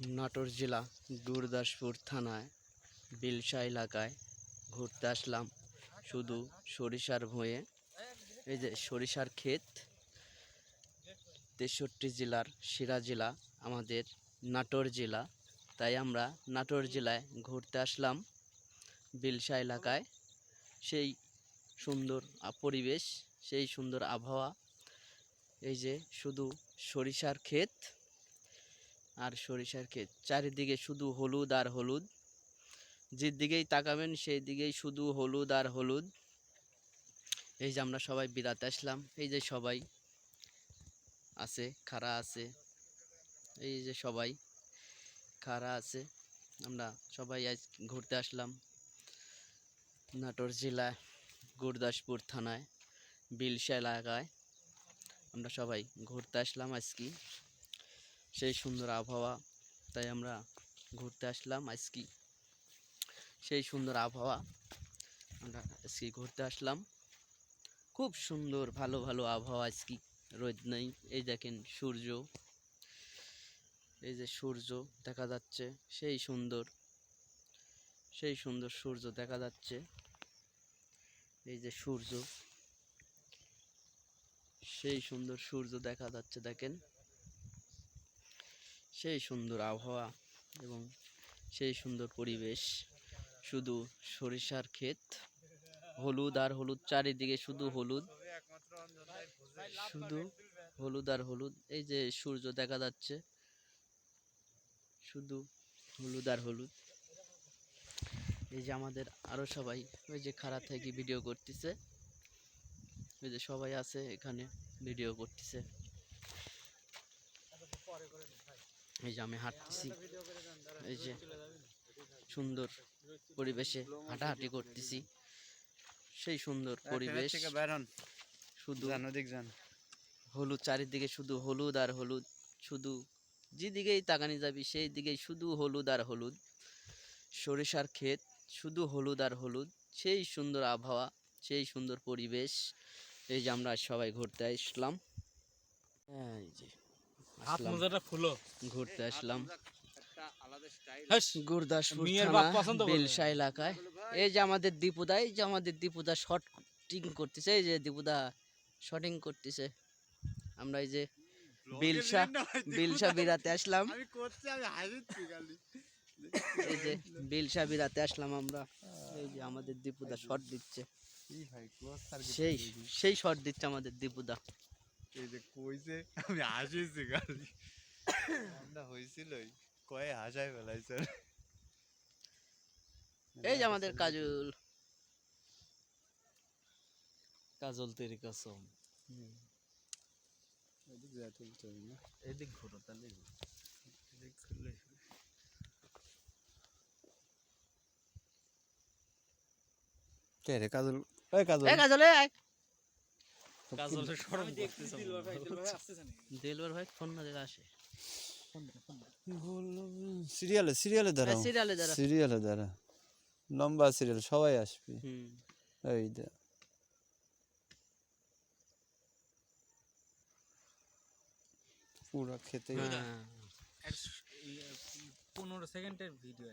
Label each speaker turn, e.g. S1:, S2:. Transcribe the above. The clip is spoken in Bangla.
S1: নাটোর জেলা গুরদাসপুর থানায় বিলসা এলাকায় ঘুরতে আসলাম। শুধু সরিষার ভুঁয়ে এই যে সরিষার ক্ষেত, তেষট্টি জেলার সেরা জেলা, আমাদের নাটোর জেলা। তাই আমরা নাটোর জেলায় ঘুরতে আসলাম বিলসা এলাকায়। সেই সুন্দর পরিবেশ, সেই সুন্দর আবহাওয়া, এই যে শুধু সরিষার ক্ষেত আর সরিষার ক্ষেত। চারিদিকে শুধু হলুদ আর হলুদ। যে দিকেই তাকাবেন সেই দিকেই শুধু হলুদ আর হলুদ। এই যে আমরা সবাই বেড়াতে আসলাম। এই যে সবাই আছে, খাড়া আছে। এই যে সবাই খাড়া আছে। আমরা সবাই আজ ঘুরতে আসলাম নাটোর জেলা গুরদাসপুর থানায় বিলসা এলাকায়। আমরা সবাই ঘুরতে আসলাম আজকে। সেই সুন্দর আবহাওয়া। তাই আমরা ঘুরতে আসলাম আজকে সেই সুন্দর আবহাওয়া। আমরা আজকে ঘুরতে আসলাম। খুব সুন্দর, ভালো ভালো আবহাওয়া আজকে রোদ নেই। এই দেখেন সূর্য। এই যে সূর্য দেখা যাচ্ছে। সেই সুন্দর। সেই সুন্দর সূর্য দেখা যাচ্ছে। এই যে সূর্য। সেই সুন্দর সূর্য দেখা যাচ্ছে, দেখেন। সেই সুন্দর আবহাওয়া এবং সেই সুন্দর পরিবেশ। শুধু সরিষার ক্ষেত, হলুদ আর হলুদ, চারিদিকে শুধু হলুদ। শুধু হলুদ আর হলুদ, এই যে সূর্য দেখা যাচ্ছে। শুধু হলুদ আর হলুদ। এই যে আমাদের আরও সবাই, ওই যে খারাপ থেকে ভিডিও করতেছে। ওই যে সবাই আছে এখানে ভিডিও করতেছে। এই যে আমি হাঁটতেছি। এই যে সুন্দর পরিবেশে হাঁটাহাঁটি করতেছি। সেই সুন্দর পরিবেশ। শুধু হলুদ চারিদিকে শুধু হলুদ আর হলুদ। শুধু যেদিকেই তাকানি যাবি সেই দিকেই শুধু হলুদ আর হলুদ। সরিষার ক্ষেত শুধু হলুদ আর হলুদ। সেই সুন্দর আবহাওয়া সেই সুন্দর পরিবেশ। এই যে আমরা সবাই ঘুরতে আসলাম। হ্যাঁ এই যে
S2: হাত মোজাটা খুলো।
S1: ঘুরতে আসলাম। গুরদাসপুর থানা। বেলসা এলাকায়। এই যে আমাদের দীপুদা এই যে আমাদের দীপুদা শটিং করতেছে এই যে দীপুদা শটিং করতেছে। আমরা এই যে বিলসা বিলসা বিরাতে আসলাম। এই যে বিলসা বিরাতে আসলাম আমরা। এই যে আমাদের দীপুদা শট দিচ্ছে।
S3: কি ভাই ক্লোজ
S1: সেই সেই শট দিচ্ছে আমাদের দীপুদা।
S3: এই যে কইছে আমি হাসিচ্ছি খালি। আমরা হইছিলই কয়ে হাসাই ফেলাইছে।
S1: এই যে আমাদের কাজল।
S2: কাজল তেরি কসম।
S3: এদিক যা তুলতে হবে না।
S2: এদিক ঘুরো তাহলে
S3: এদিক খুললে কে রে কাজল? ওই কাজল।
S1: এই কাজল এই দিলবার ভাই ফোন না দিলে আসে।
S3: সিরিয়ালে সিরিয়ালে দাঁড়াও। সিরিয়ালে দাঁড়া। লম্বা সিরিয়াল সবাই আসবে।
S1: হুম।
S3: এই দে। পুরা খেতে
S1: হ্যাঁ।
S2: পনেরো সেকেন্ডের ভিডিও।